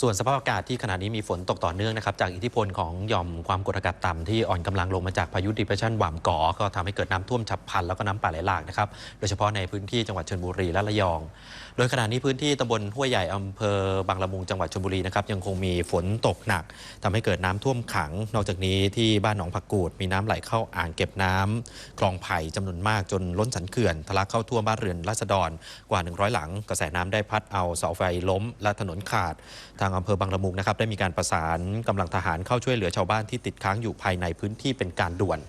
ส่วนสภาพอากาศที่ขณะนี้มีฝนตกต่อเนื่องนะครับจากอิทธิพลของหย่อมความกดอากาศต่ำที่อ่อนกำลังลงมาจากพายุดิเพชันหว่ามก่อก็ทำให้เกิดน้ำท่วมฉับพลันแล้วก็น้ำป่าไหลหลากนะครับโดยเฉพาะในพื้นที่จังหวัดชลบุรีและระยอง โดยขณะนี้พื้นที่ตำบลห้วยใหญ่อำเภอบางละมุงจังหวัดชลบุรีนะครับยังคงมีฝนตกหนักทำให้เกิดน้ำท่วมขัง นอกจากนี้ที่บ้านหนองผักกูดมีน้ำไหลเข้าอ่างเก็บน้ำคลองไผ่จำนวนมากจนล้นสันเขื่อนทะลักเข้าท่วมบ้านเรือนราษฎรกว่า 100 หลัง กระแสน้ำได้พัดเอาเสาไฟล้มและถนนขาดทางอำเภอบางละมุงนะครับได้มีการประสานกำลังทหารเข้าช่วยเหลือชาวบ้านที่ติดค้างอยู่ภายในพื้นที่เป็นการด่วน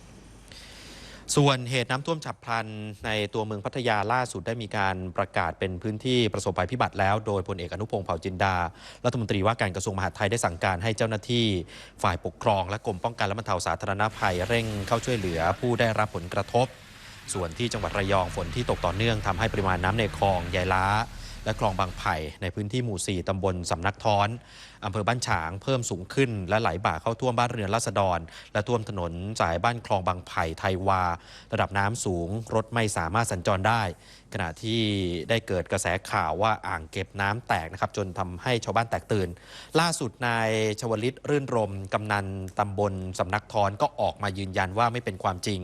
ส่วนเหตุน้ำท่วมฉับพลันในตัวเมืองพัทยาล่าสุดได้มีการประกาศเป็นพื้นที่ประสบภัยพิบัติแล้ว โดยพลเอกอนุพงศ์เผ่าจินดา รัฐมนตรีว่าการกระทรวงมหาดไทยได้สั่งการให้เจ้าหน้าที่ฝ่ายปกครอง และกรมป้องกันและบรรเทาสาธารณภัยเร่งเข้าช่วยเหลือผู้ได้รับผลกระทบ ส่วนที่จังหวัดระยองฝนที่ตกต่อเนื่องทำให้ปริมาณน้ำในคลองยายล้า และคลองบางไผ่ในพื้นที่หมู่ 4 ตำบลสำนักท้อน อำเภอบ้านฉางเพิ่มสูงขึ้น และไหลบ่าเข้าท่วมบ้านเรือนราษฎร และท่วมถนนสายบ้านคลองบางไผ่ไทยวา ระดับน้ำสูง รถไม่สามารถสัญจรได้ ขณะที่ได้เกิดกระแสข่าวว่าอ่างเก็บน้ำแตกนะครับจนทำให้ชาวบ้านแตกตื่น ล่าสุดนายชวลิตรื่นรมกำนันตำบลสำนักท้อนก็ออกมายืนยันว่าไม่เป็นความจริง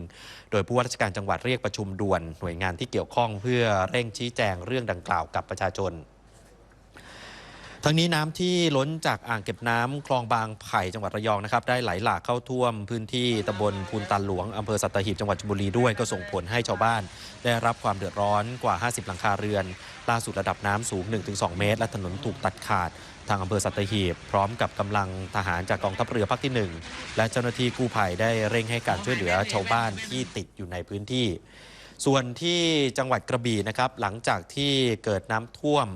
โดยผู้ว่าราชการจังหวัดเรียกประชุมด่วนหน่วยงานที่เกี่ยวข้องเพื่อเร่งชี้แจงเรื่องดังกล่าวกับประชาชน ทั้งนี้น้ำที่ล้นจากอ่างเก็บน้ำคลองบางไผ่จังหวัดระยองนะครับได้ไหลหลากเข้าท่วมพื้นที่ตำบลพูนตันหลวงอำเภอสัตหีบจังหวัดชลบุรีด้วยก็ส่งผลให้ชาวบ้าน ได้รับความเดือดร้อนกว่า 50 หลังคาเรือน ล่าสุดระดับน้ำสูง 1-2 เมตร และถนนถูกตัดขาดทางอำเภอสัตหีบ พร้อมกับกำลังทหารจากกองทัพเรือภาคที่ 1 และเจ้าหน้าที่กู้ภัยได้เร่งให้การช่วยเหลือชาวบ้านที่ติดอยู่ในพื้นที่ ส่วนที่จังหวัดกระบี่นะครับหลังจากที่เกิดน้ำท่วม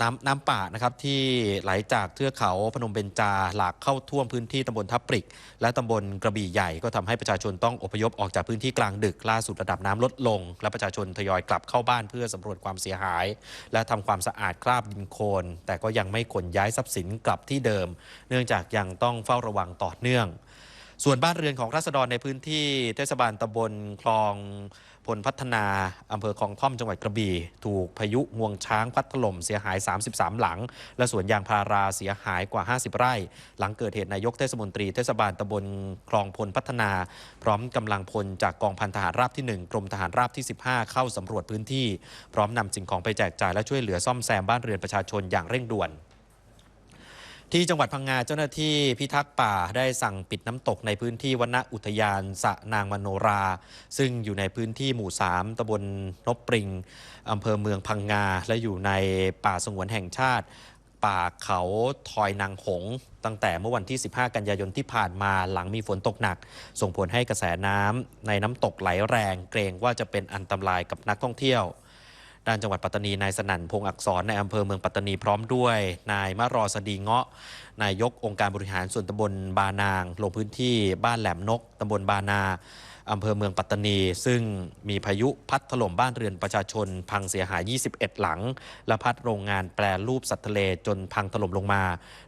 น้ำน้ำป่านะครับที่ไหลจากเทือกเขาพนมเบญจาหลากเข้าท่วมพื้นที่ตำบลทับปริก และตำบลกระบี่ใหญ่ก็ทำให้ประชาชนต้องอพยพออกจากพื้นที่กลางดึกล่าสุดระดับน้ำลดลง และประชาชนทยอยกลับเข้าบ้านเพื่อสำรวจความเสียหาย และทำความสะอาดคราบดินโคลนแต่ก็ยังไม่ขนย้ายทรัพย์สินกลับที่เดิม เนื่องจากยังต้องเฝ้าระวังต่อเนื่อง ส่วนบ้านเรือนของราษฎรในพื้นที่เทศบาลตำบลคลองพลพัฒนาอำเภอคลองท่อมจังหวัดกระบี่ ถูกพายุงวงช้างพัดถล่มเสียหาย 33 หลัง และสวนยางพาราเสียหายกว่า 50 ไร่ หลังเกิดเหตุนายกเทศมนตรีเทศบาลตำบลคลองพลพัฒนา พร้อมกำลังพลจากกองพันทหารราบที่ 1 กรมทหารราบที่ 15 เข้าสำรวจพื้นที่ พร้อมนำสิ่งของไปแจกจ่ายและช่วยเหลือซ่อมแซมบ้านเรือนประชาชนอย่างเร่งด่วน ที่จังหวัดพังงาเจ้าหน้าที่พิทักษ์ป่าได้สั่งปิดน้ำตกในพื้นที่วนอุทยานสะนางมโนรา ซึ่งอยู่ในพื้นที่หมู่ 3ตำบลนบปริงอำเภอเมืองพังงา และอยู่ในป่าสงวนแห่งชาติ ป่าเขาทอยนางหง ตั้งแต่เมื่อวันที่ 15 กันยายนที่ผ่านมาหลังมีฝนตกหนัก ส่งผลให้กระแสน้ำในน้ำตกไหลแรง เกรงว่าจะเป็นอันตรายกับนักท่องเที่ยว ด้านจังหวัดปัตตานีนายสนั่นพงศ์อักษรในอำเภอเมืองปัตตานีพร้อมด้วยนายมะรอสดีเงาะ นายกองค์การบริหารส่วนตำบลบานาง ลงพื้นที่บ้านแหลมนกตำบลบานาอำเภอเมืองปัตตานี ซึ่งมีพายุพัดถล่มบ้านเรือนประชาชน พังเสียหาย 21 หลัง และพัดโรงงานแปรรูปสัตว์ทะเลจนพังถล่มลงมา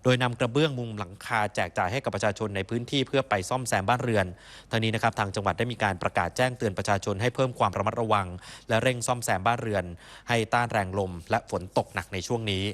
โดยนำกระเบื้องมุงหลังคาแจกจ่ายให้กับประชาชนในพื้นที่เพื่อไปซ่อมแซมบ้านเรือนทางนี้นะครับทางจังหวัดได้มีการประกาศแจ้งเตือนประชาชนให้เพิ่มความระมัดระวัง และเร่งซ่อมแซมบ้านเรือน ให้ต้านแรงลม และฝนตกหนักในช่วงนี้